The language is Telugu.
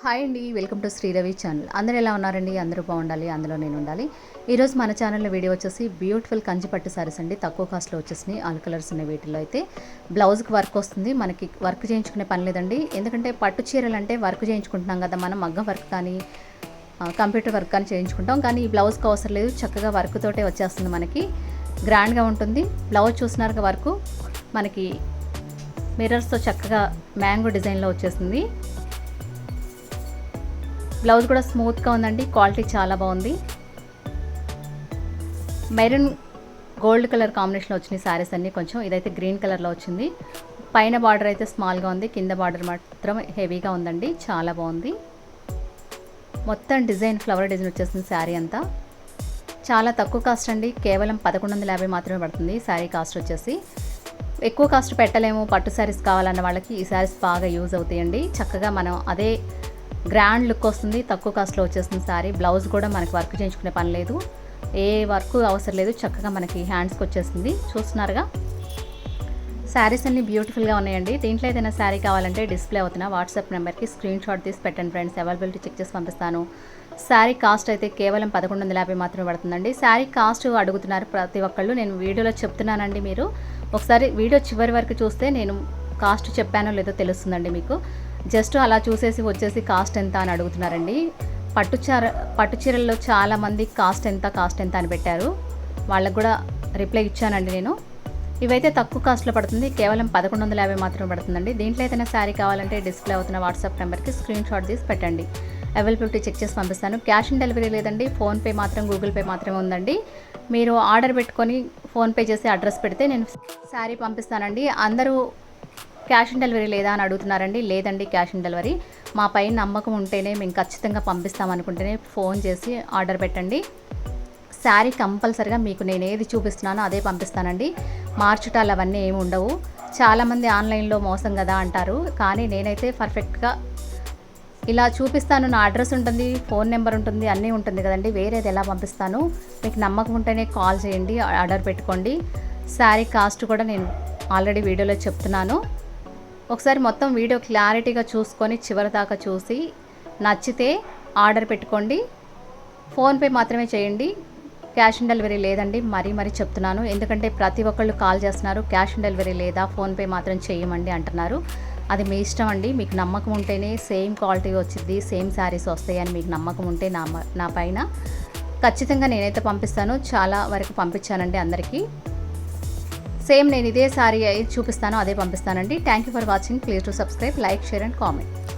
హాయ్ అండి వెల్కమ్ టు శ్రీరవి ఛానల్. అందరూ ఎలా ఉన్నారండి? అందరూ బాగుండాలి అందులో నేను ఉండాలి. ఈరోజు మన ఛానల్లో వీడియో వచ్చేసి బ్యూటిఫుల్ కంచి పట్టు సారీస్ అండి. తక్కువ కాస్ట్లో వచ్చేసినాయి. ఆల్ కలర్స్ ఉన్నాయి వీటిలో అయితే బ్లౌజ్కి వర్క్ వస్తుంది. మనకి వర్క్ చేయించుకునే పని లేదండి. ఎందుకంటే పట్టు చీరలు అంటే వర్క్ చేయించుకుంటున్నాం కదా మనం మగ్గం వర్క్ కానీ కంప్యూటర్ వర్క్ కానీ చేయించుకుంటాం. కానీ ఈ బ్లౌజ్కి అవసరం లేదు. చక్కగా వర్క్ తోటే వచ్చేస్తుంది మనకి. గ్రాండ్గా ఉంటుంది. బ్లౌజ్ చూసినారుగా వర్క్ మనకి మిర్రర్స్తో చక్కగా మ్యాంగో డిజైన్లో వచ్చేసింది. బ్లౌజ్ కూడా స్మూత్గా ఉందండి క్వాలిటీ చాలా బాగుంది. మెరూన్ గోల్డ్ కలర్ కాంబినేషన్లో వచ్చినాయి శారీస్ అన్నీ కొంచెం ఇదైతే గ్రీన్ కలర్లో వచ్చింది. పైన బార్డర్ అయితే స్మాల్గా ఉంది కింద బార్డర్ మాత్రం హెవీగా ఉందండి చాలా బాగుంది. మొత్తం డిజైన్ ఫ్లవర్ డిజైన్ వచ్చేసింది శారీ అంతా. చాలా తక్కువ కాస్ట్ అండి కేవలం పదకొండు వందల యాభై మాత్రమే పడుతుంది శారీ కాస్ట్ వచ్చేసి. ఎక్కువ కాస్ట్ పెట్టలేము పట్టు శారీస్ కావాలన్న వాళ్ళకి ఈ శారీస్ బాగా యూజ్ అవుతాయండి. చక్కగా మనం అదే గ్రాండ్ లుక్ వస్తుంది తక్కువ కాస్ట్లో వచ్చేస్తుంది సారీ బ్లౌజ్ కూడా మనకి వర్క్ చేయించుకునే పని లేదు. ఏ వర్క్ అవసరం లేదు చక్కగా మనకి హ్యాండ్స్కి వచ్చేసింది చూస్తున్నారుగా? శారీస్ అన్ని బ్యూటిఫుల్గా ఉన్నాయండి. దీంట్లో ఏదైనా శారీ కావాలంటే డిస్ప్లే అవుతున్న వాట్సాప్ నెంబర్కి స్క్రీన్ షాట్ తీసి పెట్టండి ఫ్రెండ్స్ అవైలబిలిటీ చెక్ చేసి పంపిస్తాను. శారీ కాస్ట్ అయితే కేవలం పదకొండు వందల యాభై మాత్రమే పడుతుందండి. శారీ కాస్ట్ అడుగుతున్నారు ప్రతి ఒక్కళ్ళు. నేను వీడియోలో చెప్తున్నానండి మీరు. ఒకసారి వీడియో చివరి వరకు చూస్తే నేను కాస్ట్ చెప్పానో లేదో తెలుస్తుందండి మీకు. జస్ట్ అలా చూసేసి వచ్చేసి కాస్ట్ ఎంత అని అడుగుతున్నారండి. పట్టు చీర పట్టు చీరల్లో చాలామంది కాస్ట్ ఎంత కాస్ట్ ఎంత అని పెట్టారు. వాళ్ళకు కూడా రిప్లై ఇచ్చానండి నేను. ఇవైతే తక్కువ కాస్ట్లో పడుతుంది. కేవలం పదకొండు వందల యాభై మాత్రమే పడుతుందండి. దీంట్లో ఏదైనా శారీ కావాలంటే డిస్ప్లే అవుతున్న వాట్సాప్ నెంబర్కి స్క్రీన్ షాట్ తీసి పెట్టండి. అవైలబిలిటీ చెక్ చేసి పంపిస్తాను. క్యాష్ ఆన్ డెలివరీ లేదండి. ఫోన్పే మాత్రం గూగుల్ పే మాత్రమే ఉందండి. మీరు ఆర్డర్ పెట్టుకొని ఫోన్పే చేసి అడ్రస్ పెడితే నేను శారీ పంపిస్తానండి. అందరూ క్యాష్ ఆన్ డెలివరీ లేదా అని అడుగుతున్నారండి. లేదండి క్యాష్ ఆన్ డెలివరీ. మా పైన నమ్మకం ఉంటేనే మేము ఖచ్చితంగా పంపిస్తాం అనుకుంటేనే ఫోన్ చేసి ఆర్డర్ పెట్టండి. శారీ కంపల్సరిగా మీకు నేను ఏది చూపిస్తున్నానో అదే పంపిస్తానండి. మార్చుటాలు అవన్నీ ఏమి ఉండవు. చాలామంది ఆన్లైన్లో మోసం కదా అంటారు. కానీ నేనైతే పర్ఫెక్ట్గా ఇలా చూపిస్తాను. నా అడ్రస్ ఉంటుంది ఫోన్ నెంబర్ ఉంటుంది అన్నీ ఉంటుంది కదండి. వేరేది ఎలా పంపిస్తాను? మీకు నమ్మకం ఉంటేనే కాల్ చేయండి ఆర్డర్ పెట్టుకోండి. శారీ కాస్ట్ కూడా నేను ఆల్రెడీ వీడియోలో చెప్తున్నాను. ఒకసారి మొత్తం వీడియో క్లారిటీగా చూసుకొని చివరి దాకా చూసి నచ్చితే ఆర్డర్ పెట్టుకోండి. ఫోన్పే మాత్రమే చేయండి. క్యాష్ ఆన్ డెలివరీ లేదండి. మరీ మరీ చెప్తున్నాను. ఎందుకంటే ప్రతి ఒక్కళ్ళు కాల్ చేస్తున్నారు. క్యాష్ ఆన్ డెలివరీ లేదా ఫోన్పే మాత్రం చేయమండి అంటున్నారు. అది మీ ఇష్టం అండి. మీకు నమ్మకం ఉంటేనే సేమ్ క్వాలిటీ వచ్చింది సేమ్ శారీస్ వస్తాయని మీకు నమ్మకం ఉంటే నా నా పైన ఖచ్చితంగా నేనైతే పంపిస్తాను. చాలా వరకు పంపించానండి అందరికీ. సేమ్ నేను ఇదే సారీ చూపిస్తాను అదే పంపిస్తానండి. Thank you for watching please to subscribe like share and comment